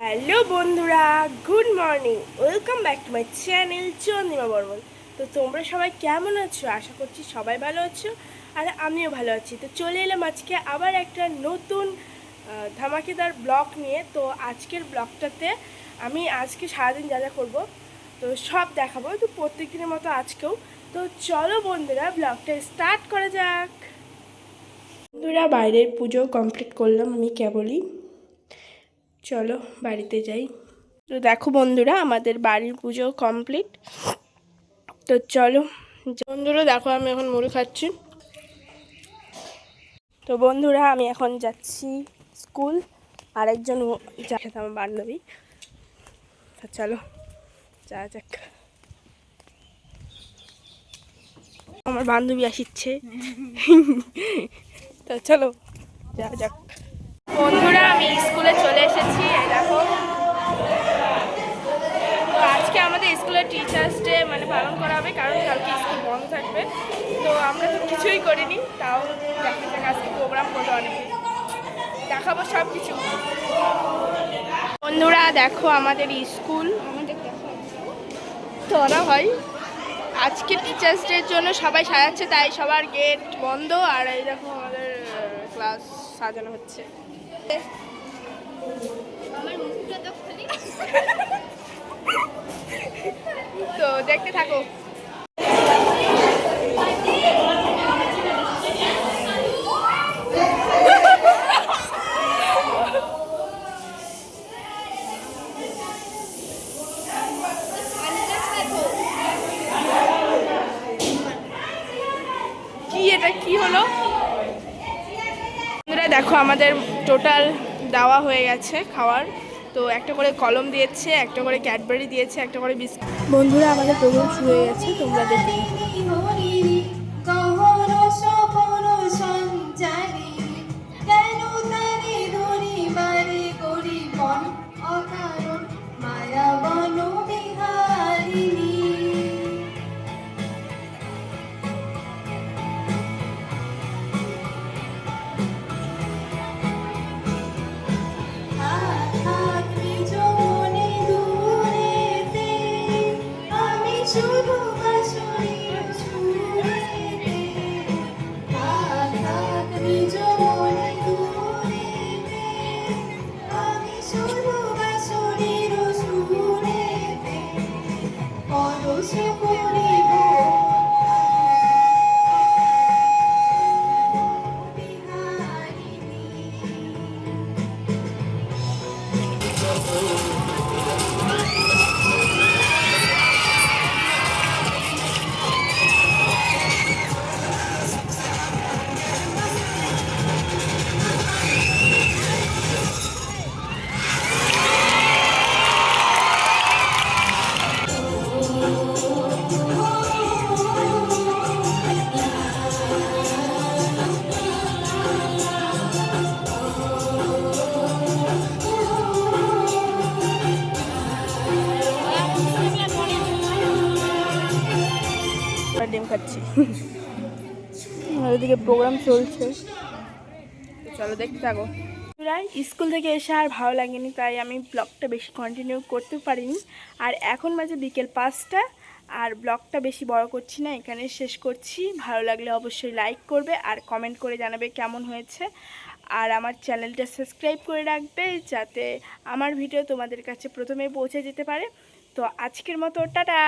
Hello বন্ধুরা, good morning. Welcome back to my channel Chandima Barman. তো তোমরা সবাই কেমন আছো? আশা করছি সবাই ভালো আছো আর আমিও ভালো আছি। তো চলে এলাম আজকে আবার একটা নতুন ধামাকেদার ব্লগ নিয়ে। তো আজকের ব্লগটাতে আমি আজকে সারাদিন যা যা করব, তো সব দেখাবো। তো প্রত্যেক দিনের মতো আজকেও। তো চলো বন্ধুরা, ব্লগটা স্টার্ট করা যাক। বন্ধুরা, বাইরের পুজো কমপ্লিট করলাম আমি কেবলই। চলো বাড়িতে যাই। তো দেখো বন্ধুরা, আমাদের বাড়ির পুজো কমপ্লিট তো চলো, বন্ধুরা দেখো আমি এখন মুড়ি খাচ্ছি। তো বন্ধুরা, আমি এখন যাচ্ছি স্কুল। আরেকজন যাচ্ছে আমার বান্ধবী। তো চলো যা যাক। আমার বান্ধবী আসিচ্ছে। তো চলো যা যাক। বন্ধুরা, আমি স্কুলে চলে এসেছি, এই দেখো। আজকে আমাদের স্কুলের টিচার্স ডে মানে পালন করা হবে, কারণ কালকে স্কুল বন্ধ থাকবে। তো আমরা তো কিছুই করিনি, তাও দেখা যাক আজকে প্রোগ্রাম করল অনেকে দেখাবো সব কিছু বন্ধুরা, দেখো আমাদের স্কুল। তো না ভাই আজকে টিচার্স ডের জন্য সবাই সাজাচ্ছে, তাই সবার গেট বন্ধ, আর এই দেখো আমাদের ক্লাস সাজানো হচ্ছে। তো দেখতে থাকো। দেখো আমাদের টোটাল দেওয়া হয়ে গেছে খাওয়ার। তো একটা করে কলম দিয়েছে, একটা করে ক্যাডবেরি দিয়েছে, একটা করে বিস্কুট। বন্ধুরা, আমাদের প্রোগ্রাম শুরু হয়ে গেছে, তোমরা দেখে পরশ করিব আর ডিম খাচ্ছি। আর ওদিকে প্রোগ্রাম চলছে। চলো দেখতে থাকো। স্কুল থেকে এসে আর ভালো লাগেনি, তাই আমি ব্লগটা বেশি কন্টিনিউ করতে পারিনি। আর এখন মাঝে বিকেল পাঁচটা, আর ব্লগটা বেশি বড় করছি না, এখানে শেষ করছি। ভালো লাগলে অবশ্যই লাইক করবে আর কমেন্ট করে জানাবে কেমন হয়েছে। আর আমার চ্যানেলটা সাবস্ক্রাইব করে রাখবে, যাতে আমার ভিডিও তোমাদের কাছে প্রথমে পৌঁছে যেতে পারে। তো আজকের মতো, টাটা!